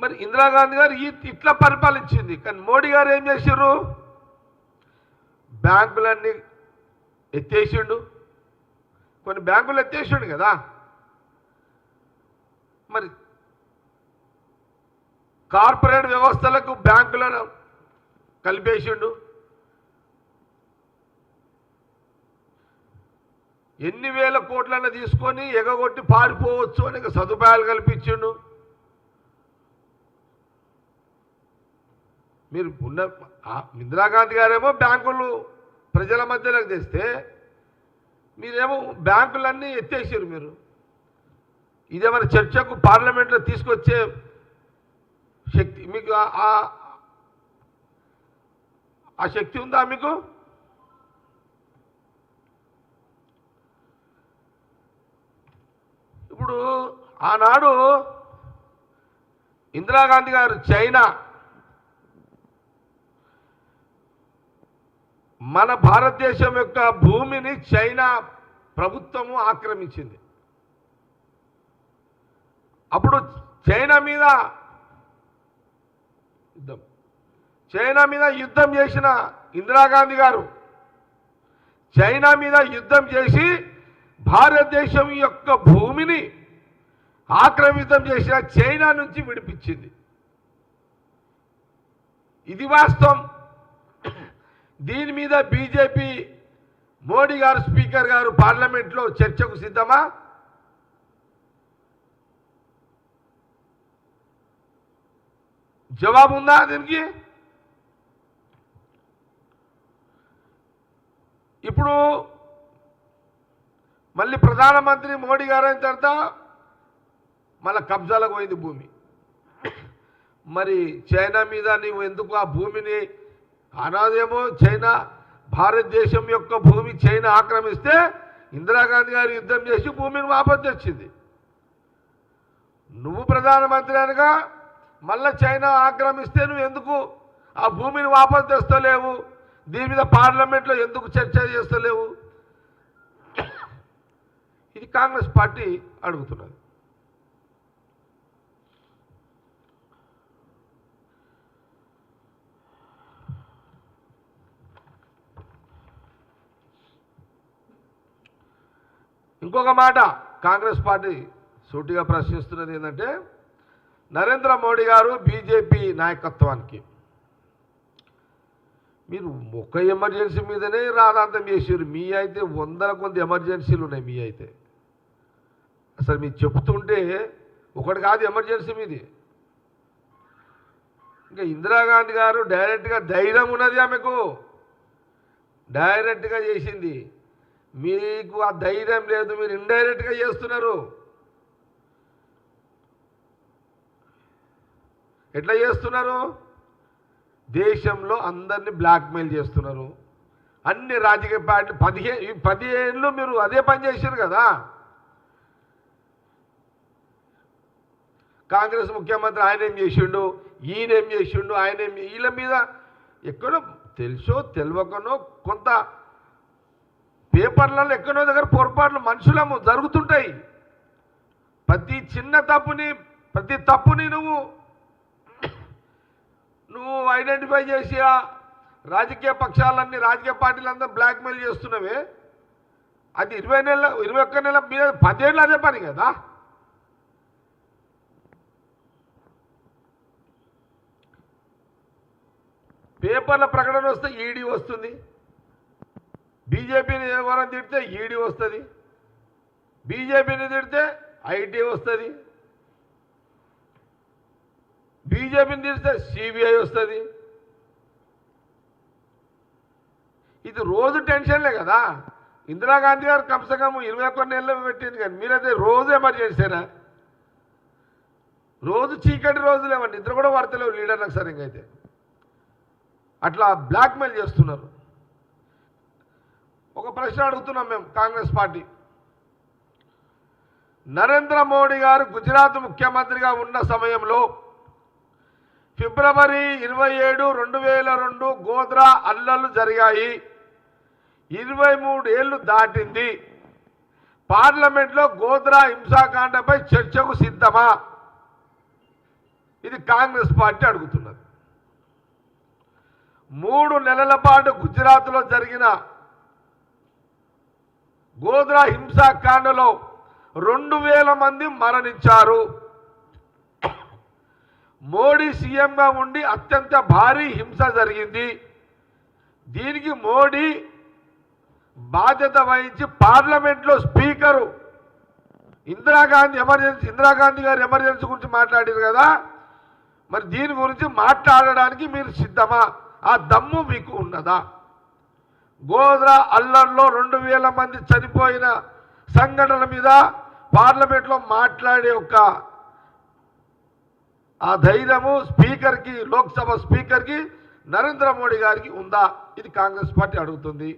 మరి ఇందిరాగాంధీ గారు ఈ ఇట్లా పరిపాలించింది. కానీ మోడీ గారు ఏం చేశారు బ్యాంకులన్నీ ఎత్తేసిండు. కొన్ని బ్యాంకులు ఎత్తేసిండు కదా. మరి కార్పొరేట్ వ్యవస్థలకు బ్యాంకులను కలిపేసిండు. ఎన్ని వేల కోట్లన్నా తీసుకొని ఎగగొట్టి పారిపోవచ్చు అని సదుపాయాలు కల్పించిండు. మీరు ఉన్న ఆ ఇందిరాగాంధీ గారేమో బ్యాంకులు ప్రజల మధ్యలోకి తెస్తే మీరేమో బ్యాంకులన్నీ ఎత్తేసారు మీరు. ఇదేమైనా చర్చకు పార్లమెంట్లో తీసుకొచ్చే శక్తి మీకు ఆ శక్తి ఉందా మీకు? ఇప్పుడు ఆనాడు ఇందిరాగాంధీ గారు చైనా మన భారతదేశం యొక్క భూమిని చైనా ప్రభుత్వము ఆక్రమించింది. అప్పుడు చైనా మీద యుద్ధం. చైనా మీద యుద్ధం చేసిన ఇందిరాగాంధీ గారు చైనా మీద యుద్ధం చేసి భారతదేశం యొక్క భూమిని ఆక్రమితం చేసిన చైనా నుంచి విడిపించింది. ఇది వాస్తవం. దీని మీద బీజేపీ మోడీ గారు స్పీకర్ గారు పార్లమెంట్లో చర్చకు సిద్ధమా? జవాబు ఉందా దీనికి? ఇప్పుడు మళ్ళీ ప్రధానమంత్రి మోడీ గారు అయిన తర్వాత మళ్ళీ కబ్జాలకు పోయింది భూమి. మరి చైనా మీద నీవు ఎందుకు ఆ భూమిని అనాదేమో చైనా భారతదేశం యొక్క భూమి చైనా ఆక్రమిస్తే ఇందిరాగాంధీ గారు యుద్ధం చేసి భూమిని వాపసు తెచ్చింది. నువ్వు ప్రధానమంత్రి అనగా మళ్ళా చైనా ఆక్రమిస్తే నువ్వు ఎందుకు ఆ భూమిని వాపసు తెస్తలేవు? దీని మీద పార్లమెంట్లో ఎందుకు చర్చ చేస్తలేవు? ఇది కాంగ్రెస్ పార్టీ అడుగుతున్నది. ఇంకొక మాట కాంగ్రెస్ పార్టీ సూటిగా ప్రశ్నిస్తున్నది ఏంటంటే నరేంద్ర మోడీ గారు బీజేపీ నాయకత్వానికి మీరు ఒక ఎమర్జెన్సీ మీదనే రాధాంతం చేసారు మీ అయితే వందల కొంత ఎమర్జెన్సీలు ఉన్నాయి మీ అయితే. అసలు మీరు చెప్తుంటే ఒకటి కాదు ఎమర్జెన్సీ మీది. ఇంకా ఇందిరాగాంధీ గారు డైరెక్ట్గా ధైర్యం ఉన్నది ఆమెకు. డైరెక్ట్గా చేసింది. మీకు ఆ ధైర్యం లేదు మీరు ఇండైరెక్ట్గా చేస్తున్నారు. ఎట్లా చేస్తున్నారు? దేశంలో అందరినీ బ్లాక్మెయిల్ చేస్తున్నారు. అన్ని రాజకీయ పార్టీలు పదిహేను ఈ పదిహేనులో మీరు అదే పని చేశారు కదా. కాంగ్రెస్ ముఖ్యమంత్రి ఆయన ఏం చేసిండు? ఈయన ఏం చేసిండు? ఆయన ఏం వీళ్ళ మీద ఎక్కడో తెలుసో తెలియకనో కొంత పేపర్లలో ఎక్కడో దగ్గర పొరపాట్లు మనుషులము జరుగుతుంటాయి. ప్రతి చిన్న తప్పుని ప్రతి తప్పుని నువ్వు నువ్వు ఐడెంటిఫై చేసి రాజకీయ పక్షాలన్నీ రాజకీయ పార్టీలందరూ బ్లాక్మెయిల్ చేస్తున్నవే. అది ఇరవై నెలల ఇరవై ఒక్క నెల మీద పదేళ్ళు అదే పని కదా? పేపర్ల ప్రకటన వస్తే ఈడీ వస్తుంది. బీజేపీని ఎవరైనా తిడితే ఈడీ వస్తుంది. బీజేపీని తిడితే ఐటీ వస్తుంది. బీజేపీని తిడితే సిబిఐ వస్తుంది. ఇది రోజు టెన్షన్లే కదా. ఇందిరాగాంధీ గారు కమ్సే ఇరవై ఒక్క నెలలు పెట్టింది కానీ మీరైతే రోజు ఎమర్జెన్సీనా రోజు చీకటి రోజులేమండి ఇద్దరు కూడా పడతలేవు లీడర్లకు సరిగ్గా అయితే. అట్లా బ్లాక్మెయిల్ చేస్తున్నారు. ఒక ప్రశ్న అడుగుతున్నాం మేము కాంగ్రెస్ పార్టీ. నరేంద్ర మోడీ గారు గుజరాత్ ముఖ్యమంత్రిగా ఉన్న సమయంలో ఫిబ్రవరి ఇరవై ఏడు రెండు వేల రెండు గోద్రా అల్లలు జరిగాయి. ఇరవై మూడు ఏళ్ళు దాటింది. పార్లమెంట్లో గోద్రా హింసాకాండపై చర్చకు సిద్ధమా? ఇది కాంగ్రెస్ పార్టీ అడుగుతున్నది. మూడు నెలల పాటు గుజరాత్లో జరిగిన గోద్రా హింసాకాండలో రెండు వేల మంది మరణించారు. మోడీ సీఎంగా ఉండి అత్యంత భారీ హింస జరిగింది. దీనికి మోడీ బాధ్యత వహించి పార్లమెంట్లో స్పీకరు. ఇందిరాగాంధీ ఎమర్జెన్సీ ఇందిరాగాంధీ గారు ఎమర్జెన్సీ గురించి మాట్లాడారు కదా. మరి దీని గురించి మాట్లాడడానికి మీరు సిద్ధమా? ఆ దమ్ము మీకు ఉన్నదా? గోద్రా అల్లర్లో రెండు వేల మంది చనిపోయిన సంఘటన మీద పార్లమెంట్లో మాట్లాడే ఒక ఆ ధైర్యము స్పీకర్కి లోక్సభ స్పీకర్కి నరేంద్ర మోడీ గారికి ఉందా? ఇది కాంగ్రెస్ పార్టీ అడుగుతుంది.